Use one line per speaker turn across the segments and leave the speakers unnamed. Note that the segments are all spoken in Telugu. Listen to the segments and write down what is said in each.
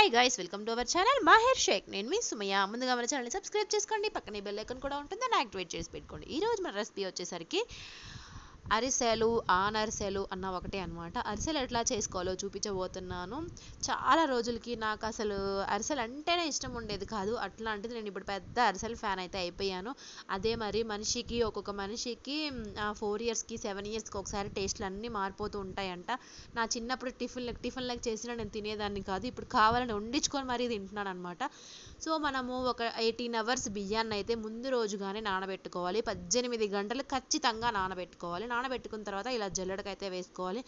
Hi guys welcome to our channel Maher Sheikh నేను మీ సుమయ్య. ముందుగా మన ఛానల్ని సబ్స్క్రైబ్ చేసుకోండి. పక్కనే బెల్ ఐకన్ కూడా ఉంటుంది. దాన్ని యాక్టివేట్ చేసి పెట్టుకోండి. ఈ రోజు మన రెసిపీ వచ్చేసరికి అరిసెలు ఆనరిసెలు అన్న ఒకటే అనమాట అరిసెలు ఎట్లా చేసుకోవాలో చూపించబోతున్నాను. చాలా రోజులకి నాకు అసలు అరిసెలు అంటేనే ఇష్టం ఉండేది కాదు. అట్లాంటిది నేను ఇప్పుడు పెద్ద అరిసెలు ఫ్యాన్ అయితే అయిపోయాను. అదే మరి మనిషికి ఒక్కొక్క మనిషికి ఫోర్ ఇయర్స్కి సెవెన్ ఇయర్స్కి ఒకసారి టేస్ట్లు అన్నీ మారిపోతూ ఉంటాయంట. నా చిన్నప్పుడు టిఫిన్ టిఫిన్లకు చేసినా నేను తినేదాన్ని కాదు. ఇప్పుడు కావాలని వండించుకొని మరీ తింటున్నాను అనమాట సో మనము ఒక ఎయిటీన్ అవర్స్ బియ్యాన్ని అయితే ముందు రోజుగానే నానబెట్టుకోవాలి. పద్దెనిమిది గంటలు ఖచ్చితంగా నానబెట్టుకోవాలి. నానబెట్టుకున్న తర్వాత ఇలా జల్లెడకైతే అయితే వేసుకోవాలి.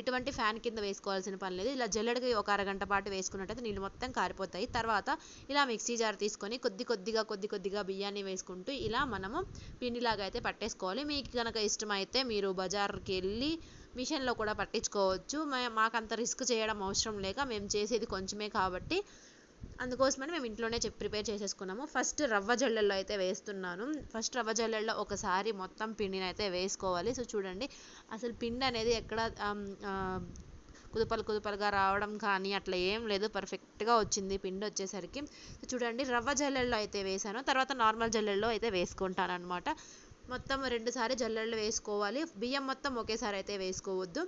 ఎటువంటి ఫ్యాన్ కింద వేసుకోవాల్సిన పని లేదు. ఇలా జల్లెడకి ఒక అరగంట పాటు వేసుకున్నట్టయితే నీళ్ళు మొత్తం కారిపోతాయి. తర్వాత ఇలా మిక్సీ జార్ తీసుకొని కొద్ది కొద్దిగా కొద్ది కొద్దిగా బియ్యాన్ని వేసుకుంటూ ఇలా మనము పిండిలాగా అయితే పట్టేసుకోవాలి. మీకు కనుక ఇష్టమైతే మీరు బజార్కి వెళ్ళి మిషన్లో కూడా పట్టించుకోవచ్చు. మాకంత రిస్క్ చేయడం అవసరం లేక మేము చేసేది కొంచెమే కాబట్టి అందుకోసమని మేము ఇంట్లోనే చెప్పి ప్రిపేర్ చేసేసుకున్నాము. ఫస్ట్ రవ్వ జల్లెల్లో అయితే వేస్తున్నాను. ఫస్ట్ రవ్వ జల్లెల్లో ఒకసారి మొత్తం పిండిని అయితే వేసుకోవాలి. సో చూడండి అసలు పిండి అనేది ఎక్కడ కుదుపలు కుదుపలుగా రావడం కానీ అట్లా ఏం లేదు. పర్ఫెక్ట్గా వచ్చింది పిండి వచ్చేసరికి. చూడండి రవ్వ జల్లెల్లో అయితే వేసాను. తర్వాత నార్మల్ జల్లెల్లో అయితే వేసుకుంటాను అనమాట మొత్తం రెండుసారి జల్లెళ్ళు వేసుకోవాలి. బియ్యం మొత్తం ఒకేసారి అయితే వేసుకోవద్దు.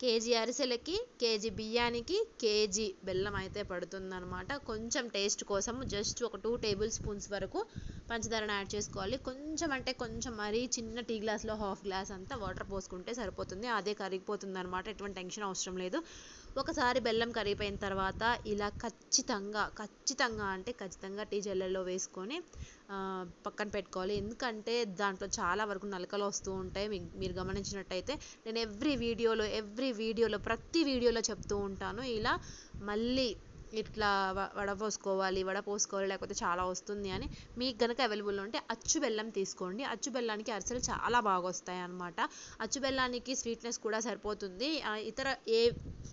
కేజీ అరిసెలకి కేజీ బియ్యానికి కేజీ బెల్లం అయితే పడుతుందన్నమాట. కొంచెం టేస్ట్ కోసం జస్ట్ ఒక టూ టేబుల్ స్పూన్స్ వరకు పంచదారను యాడ్ చేసుకోవాలి. కొంచెం అంటే కొంచెం మరీ చిన్న టీ గ్లాస్లో హాఫ్ గ్లాస్ అంతా వాటర్ పోసుకుంటే సరిపోతుంది. అదే కరిగిపోతుంది అనమాట ఎటువంటి టెన్షన్ అవసరం లేదు. ఒకసారి బెల్లం కరిగిపోయిన తర్వాత ఇలా ఖచ్చితంగా ఖచ్చితంగా అంటే ఖచ్చితంగా టీ జల్లెల్లో వేసుకొని పక్కన పెట్టుకోవాలి. ఎందుకంటే దాంట్లో చాలా వరకు నలకలు వస్తూ ఉంటాయి. మీరు గమనించినట్టయితే నేను ఎవ్రీ వీడియోలో ఎవ్రీ వీడియోలో ప్రతి వీడియోలో చెప్తూ ఉంటాను. ఇలా మళ్ళీ ఇట్లా వడపోసుకోవాలి వడపోసుకోవాలి లేకపోతే చాలా వస్తుంది అని మీకు కనుక అవైలబుల్ ఉంటే అచ్చు బెల్లం తీసుకోండి. అచ్చు బెల్లానికి అరిసెలు చాలా బాగా వస్తాయి అన్నమాట. అచ్చు బెల్లానికి స్వీట్నెస్ కూడా సరిపోతుంది. ఇతర ఏ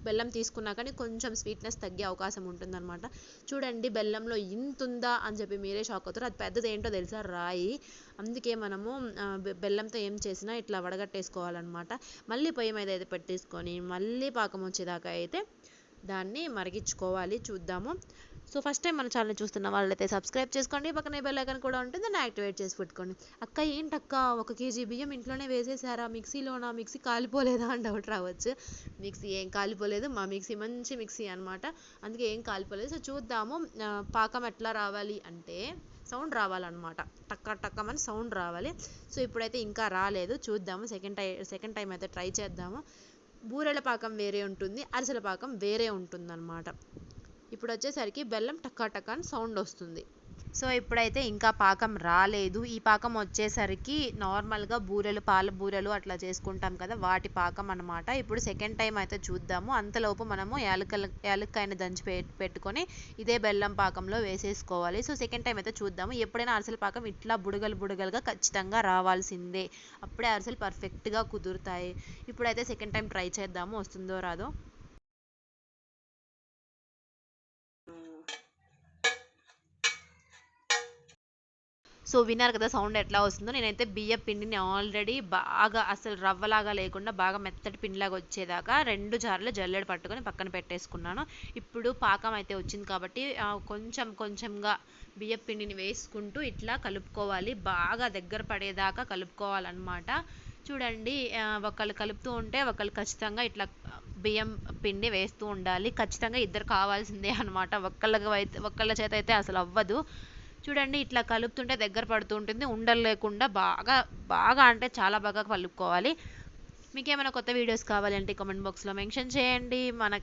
బెల్లం తీసుకున్నా కానీ కొంచెం స్వీట్నెస్ తగ్గే అవకాశం ఉంటుందన్నమాట. చూడండి బెల్లంలో ఇంత ఉందా అని చెప్పి మీరే షాక్ అవుతారు. అది పెద్దది ఏంటో తెలుసా? రాయి. అందుకే మనము బెల్లంతో ఏం చేసినా ఇట్లా వడగట్టేసుకోవాలన్నమాట. మళ్ళీ పొయ్యి మీద అయితే పెట్టేసుకొని మళ్ళీ పాకం వచ్చేదాకా అయితే దాన్ని మరిగించుకోవాలి. చూద్దాము. సో ఫస్ట్ టైం మన ఛానల్ చూస్తున్న వాళ్ళైతే సబ్స్క్రైబ్ చేసుకోండి. పక్కనే బెల్ ఐకాన్ కూడా ఉంటుంది. దాన్ని యాక్టివేట్ చేసి పెట్టుకోండి. అక్క ఏంటక్క? ఒక కేజీ బియ్యం ఇంట్లోనే వేసేసారా? మిక్సీలోనా? మిక్సీ కాలిపోలేదా? అని డౌట్ రావచ్చు. మిక్సీ ఏం కాలిపోలేదు. మా మిక్సీ మంచి మిక్సీ అనమాట అందుకే ఏం కాలిపోలేదు. సో చూద్దాము. పాకం ఎట్లా రావాలి అంటే సౌండ్ రావాలన్నమాట. టక్క టక్కమని సౌండ్ రావాలి. సో ఇప్పుడైతే ఇంకా రాలేదు. చూద్దాము. సెకండ్ టై సెకండ్ టైం అయితే ట్రై చేద్దాము. బూరెల పాకం వేరే ఉంటుంది అరిసెల పాకం వేరే ఉంటుందన్నమాట. ఇప్పుడు వచ్చేసరికి బెల్లం టక్కా టక్కా అని సౌండ్ వస్తుంది. సో ఇప్పుడైతే ఇంకా పాకం రాలేదు. ఈ పాకం వచ్చేసరికి నార్మల్గా బూరెలు పాల బూరెలు అట్లా చేసుకుంటాం కదా వాటి పాకం అనమాట ఇప్పుడు సెకండ్ టైం అయితే చూద్దాము. అంతలోపు మనము యాలకల యాలక్కాయని దంచి పెట్టుకొని ఇదే బెల్లం పాకంలో వేసేసుకోవాలి. సో సెకండ్ టైం అయితే చూద్దాము. ఎప్పుడైనా అరిసెల పాకం ఇట్లా బుడగలు బుడగలుగా ఖచ్చితంగా రావాల్సిందే. అప్పుడే అరిసెలు పర్ఫెక్ట్గా కుదురుతాయి. ఇప్పుడైతే సెకండ్ టైం ట్రై చేద్దాము. వస్తుందో రాదో. సో విన్నారు కదా సౌండ్ ఎట్లా వస్తుందో. నేనైతే బియ్య పిండిని ఆల్రెడీ బాగా అసలు రవ్వలాగా లేకుండా బాగా మెత్తటి పిండిలాగా వచ్చేదాకా రెండు జార్లు జల్లెడ పట్టుకొని పక్కన పెట్టేసుకున్నాను. ఇప్పుడు పాకం అయితే వచ్చింది కాబట్టి కొంచెం కొంచెంగా బియ్య పిండిని వేసుకుంటూ ఇట్లా కలుపుకోవాలి. బాగా దగ్గర పడేదాకా కలుపుకోవాలన్నమాట. చూడండి ఒకళ్ళు కలుపుతూ ఉంటే ఒకళ్ళు ఖచ్చితంగా ఇట్లా బియ్యం పిండి వేస్తూ ఉండాలి. ఖచ్చితంగా ఇద్దరు కావాల్సిందే అనమాట ఒక్కళ్ళకి అయితే ఒక్కళ్ళ చేత అయితే అసలు అవ్వదు. చూడండి ఇట్లా కలుపుతుంటే దగ్గర పడుతూ ఉంటుంది. ఉండలు లేకుండా బాగా బాగా అంటే చాలా బాగా కలుపుకోవాలి. మీకు ఏమైనా కొత్త వీడియోస్ కావాలంటే కామెంట్ బాక్స్లో మెన్షన్ చేయండి. మన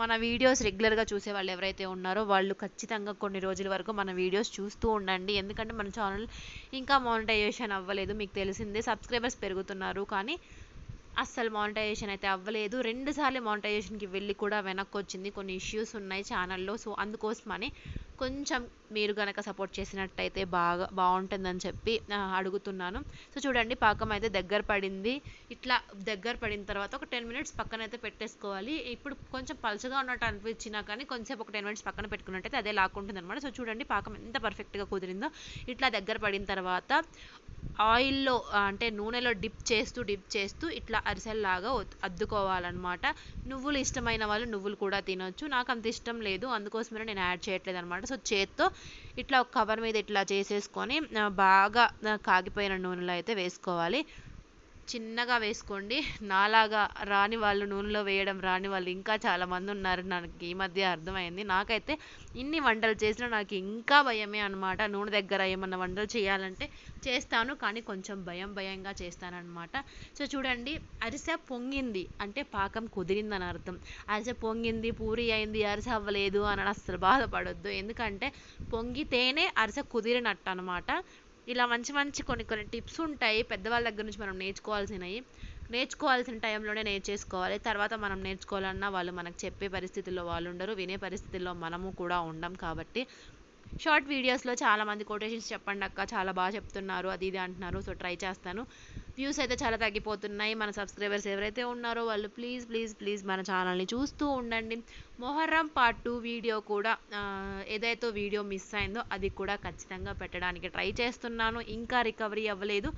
మన వీడియోస్ రెగ్యులర్గా చూసే వాళ్ళు ఎవరైతే ఉన్నారో వాళ్ళు ఖచ్చితంగా కొన్ని రోజుల వరకు మన వీడియోస్ చూస్తూ ఉండండి. ఎందుకంటే మన ఛానల్ ఇంకా మానిటైజేషన్ అవ్వలేదు. మీకు తెలిసిందే సబ్స్క్రైబర్స్ పెరుగుతున్నారు. కానీ అస్సలు మానిటైజేషన్ అయితే అవ్వలేదు. రెండుసార్లు మానిటైజేషన్కి వెళ్ళి కూడా వెనక్కి వచ్చింది. కొన్ని ఇష్యూస్ ఉన్నాయి ఛానల్లో సో అందుకోసమని కొంచెం మీరు కనుక సపోర్ట్ చేసినట్టయితే బాగా బాగుంటుందని చెప్పి అడుగుతున్నాను. సో చూడండి పాకం అయితే దగ్గర పడింది. ఇట్లా దగ్గర పడిన తర్వాత ఒక టెన్ మినిట్స్ పక్కన అయితే పెట్టేసుకోవాలి. ఇప్పుడు కొంచెం పలుచగా ఉన్నట్టు అనిపించినా కానీ కొంచెం ఒక టెన్ మినిట్స్ పక్కన పెట్టుకున్నట్టయితే అదే లాక్కుంటుంది అనమాట సో చూడండి పాకం ఎంత పర్ఫెక్ట్గా కుదిరిందో. ఇట్లా దగ్గర పడిన తర్వాత ఆయిల్లో అంటే నూనెలో డిప్ చేస్తూ డిప్ చేస్తూ ఇట్లా అరిసెల్లాగా అద్దుకోవాలన్నమాట. నువ్వులు ఇష్టమైన వాళ్ళు నువ్వులు కూడా తినొచ్చు. నాకు అంత ఇష్టం లేదు. అందుకోసమే నేను యాడ్ చేయట్లేదు అనమాట సో చేత్తో ఇట్లా ఒక కవర్ మీద ఇట్లా చేసేసుకొని బాగా కాగిపోయిన నూనెలో అయితే వేసుకోవాలి. చిన్నగా వేసుకోండి. నాలాగా రాని వాళ్ళు నూనెలో వేయడం రాని వాళ్ళు ఇంకా చాలామంది ఉన్నారు. నాకు ఈ మధ్య అర్థమైంది. నాకైతే ఇన్ని వంటలు చేసినా నాకు ఇంకా భయమే అనమాట నూనె దగ్గర ఏమన్నా వంటలు చేయాలంటే చేస్తాను కానీ కొంచెం భయం భయంగా చేస్తానన్నమాట. సో చూడండి అరిసె పొంగింది అంటే పాకం కుదిరిందని అర్థం. అరిసె పొంగింది పూరి అయింది అరిసె అవ్వలేదు అని అసలు బాధపడొద్దు. ఎందుకంటే పొంగితేనే అరిసె కుదిరినట్టు అనమాట ఇలా మంచి మంచి కొన్ని కొన్ని టిప్స్ ఉంటాయి పెద్దవాళ్ళ దగ్గర నుంచి మనం నేర్చుకోవాల్సినవి. నేర్చుకోవాల్సిన టైంలోనే నేర్చేసుకోవాలి. తర్వాత మనం నేర్చుకోవాలన్నా వాళ్ళు మనకు చెప్పే పరిస్థితుల్లో వాళ్ళు ఉండరు వినే పరిస్థితుల్లో మనము కూడా ఉండం కాబట్టి షార్ట్ వీడియోస్లో చాలామంది కొటేషన్స్ చెప్పండి అక్క చాలా బాగా చెప్తున్నారు అది ఇది అంటున్నారు సో ట్రై చేస్తాను. వ్యూస్ అయితే చాలా తగ్గిపోతున్నాయి మన సబ్స్క్రైబర్స్ ఎవరైతే ఉన్నారో వాళ్ళు ప్లీజ్ ప్లీజ్ ప్లీజ్ మన ఛానల్ని చూస్తూ ఉండండి. మొహర్రం పార్ట్ టూ వీడియో కూడా ఏదైతే వీడియో మిస్ అయిందో అది కూడా ఖచ్చితంగా పెట్టడానికి ట్రై చేస్తున్నాను. ఇంకా రికవరీ అవ్వలేదు.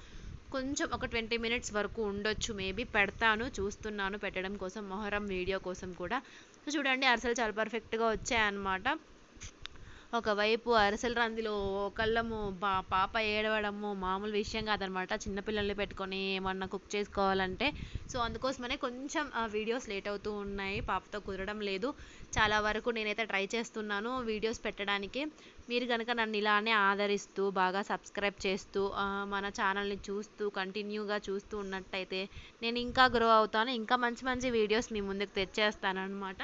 కొంచెం ఒక ట్వంటీ మినిట్స్ వరకు ఉండొచ్చు మేబీ పెడతాను చూస్తున్నాను పెట్టడం కోసం మొహరం వీడియో కోసం కూడా. సో చూడండి అరిసెలు చాలా పర్ఫెక్ట్గా వచ్చాయన్నమాట. ఒకవైపు అరిసెల రందిలో ఒకళ్ళము పా పాప ఏడవడము మామూలు విషయం కాదనమాట. చిన్నపిల్లల్ని పెట్టుకొని ఏమన్నా కుక్ చేసుకోవాలంటే. సో అందుకోసమనే కొంచెం వీడియోస్ లేట్ అవుతూ ఉన్నాయి. పాపతో కుదరడం లేదు. చాలా వరకు నేనైతే ట్రై చేస్తున్నాను వీడియోస్ పెట్టడానికి. మీరు కనుక నన్ను ఇలానే ఆదరిస్తూ బాగా సబ్స్క్రైబ్ చేస్తూ మన ఛానల్ని చూస్తూ కంటిన్యూగా చూస్తూ ఉన్నట్టయితే నేను ఇంకా గ్రో అవుతాను. ఇంకా మంచి మంచి వీడియోస్ మీ ముందుకు తెచ్చేస్తాను అనమాట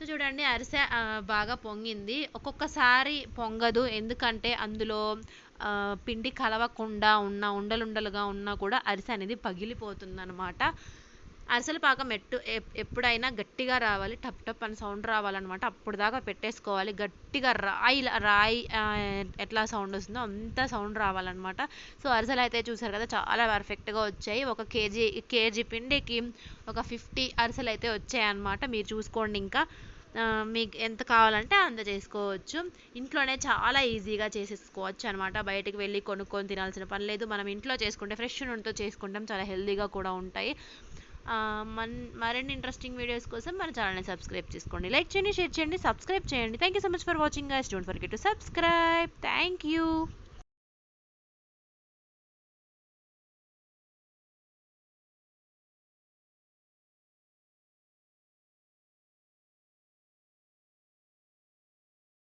సో చూడండి అరిసె బాగా పొంగింది. ఒక్కొక్కసారి పొంగదు. ఎందుకంటే అందులో పిండి కలవకుండా ఉన్న ఉండలుండలుగా ఉన్నా కూడా అరిసె అనేది పగిలిపోతుంది అనమాట అరిసెల పాకం ఎట్టు ఎప్పుడైనా గట్టిగా రావాలి. టప్ టప్ అని సౌండ్ రావాలన్నమాట. అప్పుడు దాకా పెట్టేసుకోవాలి. గట్టిగా రాయి రాయి ఎట్లా సౌండ్ వస్తుందో అంత సౌండ్ రావాలన్నమాట. సో అరిసెలు అయితే చూసారు కదా చాలా పర్ఫెక్ట్గా వచ్చాయి. ఒక కేజీ కేజీ పిండికి ఒక ఫిఫ్టీ అరిసెలు అయితే వచ్చాయి అన్నమాట మీరు చూసుకోండి ఇంకా. మీకు ఎంత కావాలంటే అంత చేసుకోవచ్చు. ఇంట్లోనే చాలా ఈజీగా చేసేసుకోవచ్చు అనమాట బయటకు వెళ్ళి కొనుక్కొని తినాల్సిన పని లేదు. మనం ఇంట్లో చేసుకుంటే ఫ్రెష్ నూనెతో చేసుకుంటాం. చాలా హెల్తీగా కూడా ఉంటాయి. మన్ మరిన్ని ఇంట్రెస్టింగ్ వీడియోస్ కోసం మన ఛానల్ని సబ్స్క్రైబ్ చేసుకోండి. లైక్ చేయండి షేర్ చేయండి సబ్స్క్రైబ్ చేయండి. Thank you so much for watching guys don't forget to subscribe thank you